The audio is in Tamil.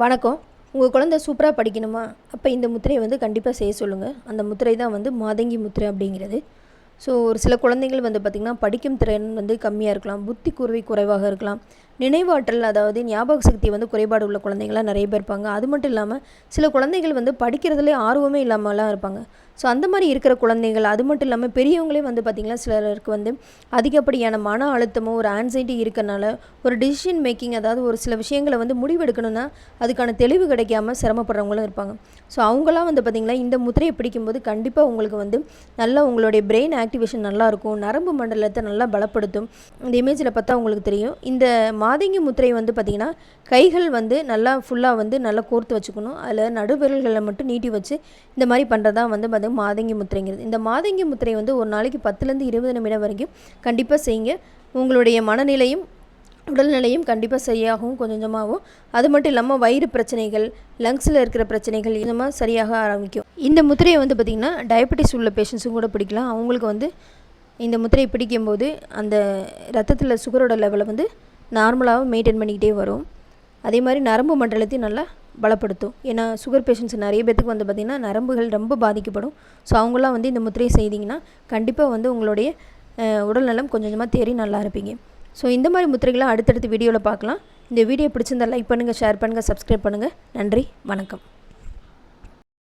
வணக்கம். உங்கள் குழந்தை சூப்பராக படிக்கணுமா? அப்போ இந்த முத்திரையை வந்து கண்டிப்பாக செய்ய சொல்லுங்கள் அந்த முத்திரை தான் வந்து மாதங்கி முத்திரை அப்படிங்கிறது. ஸோ ஒரு சில குழந்தைகள் வந்து பார்த்திங்கன்னா படிக்கும் திறன் வந்து கம்மியாக இருக்கலாம். புத்தி கூர்வை குறைவாக இருக்கலாம். நினைவாற்றல் அதாவது ஞாபக சக்தி வந்து குறைபாடு உள்ள குழந்தைங்களாம் நிறைய பேர் இருப்பாங்க. அது மட்டும் இல்லாமல் சில குழந்தைகள் வந்து படிக்கிறதுலே ஆர்வமே இல்லாமலாம் இருப்பாங்க. ஸோ அந்த மாதிரி இருக்கிற குழந்தைகள் அது மட்டும் இல்லாமல் பெரியவங்களே வந்து பார்த்திங்கன்னா சிலருக்கு வந்து அதிகப்படியான மன அழுத்தமோ ஒரு ஆன்சைட்டி இருக்கனால ஒரு டிசிஷன் மேக்கிங் அதாவது ஒரு சில விஷயங்களை வந்து முடிவெடுக்கணும்னா அதுக்கான தெளிவு கிடைக்காம சிரமப்படுறவங்களும் இருப்பாங்க. ஸோ அவங்களாம் வந்து பார்த்திங்கன்னா இந்த முத்திரையை பிடிக்கும்போது கண்டிப்பாக உங்களுக்கு வந்து நல்லா உங்களுடைய பிரெயின் ஆக்டிவேஷன் நல்லாயிருக்கும் நரம்பு மண்டலத்தை நல்லா பலப்படுத்தும். இந்த இமேஜில் பார்த்தா உங்களுக்கு தெரியும். இந்த மாதங்கி முத்திரை வந்து பார்த்திங்கன்னா கைகள் வந்து நல்லா ஃபுல்லாக வந்து நல்லா கோர்த்து வச்சுக்கணும். அதில் நடுவிரல்களை மட்டும் நீட்டி வச்சு இந்த மாதிரி பண்ணுறதா வந்து பார்த்திங்கன்னா மாதங்கி முத்திரைங்கிறது. இந்த மாதங்கி முத்திரை வந்து ஒரு நாளைக்கு பத்துலேருந்து இருபது நிமிடம் வரைக்கும் கண்டிப்பாக செய்யுங்க. உங்களுடைய மனநிலையும் உடல்நிலையும் கண்டிப்பாக சரியாகவும் கொஞ்சம் கொஞ்சமாகவும். அது மட்டும் இல்லாமல் வயிறு பிரச்சனைகள் லங்ஸில் இருக்கிற பிரச்சனைகள் இந்த மாதிரி சரியாக ஆரம்பிக்கும். இந்த முத்திரையை வந்து பார்த்திங்கன்னா டயபெட்டிஸ் உள்ள பேஷண்ட்ஸும் கூட பிடிக்கலாம். அவங்களுக்கு வந்து இந்த முத்திரையை பிடிக்கும்போது அந்த ரத்தத்தில் சுகரோட லெவலை வந்து நார்மலாகவும் மெயின்டைன் பண்ணிக்கிட்டே வரும். அதே மாதிரி நரம்பு மண்டலத்தையும் நல்லா பலப்படுத்தும். ஏன்னா சுகர் பேஷண்ட்ஸ் நிறைய பேத்துக்கு வந்து பார்த்திங்கன்னா நரம்புகள் ரொம்ப பாதிக்கப்படும். ஸோ அவங்களாம் வந்து இந்த முத்திரையை செய்திங்கன்னா கண்டிப்பாக வந்து உங்களுடைய உடல்நலம் கொஞ்சம் கொஞ்சமாக தேறி நல்லா இருப்பீங்க. ஸோ இந்த மாதிரி முத்திரைகளை அடுத்தடுத்த வீடியோவில் பார்க்கலாம். இந்த வீடியோ பிடிச்சிருந்தால் லைக் பண்ணுங்கள் ஷேர் பண்ணுங்கள் சப்ஸ்கிரைப் பண்ணுங்கள் நன்றி வணக்கம்.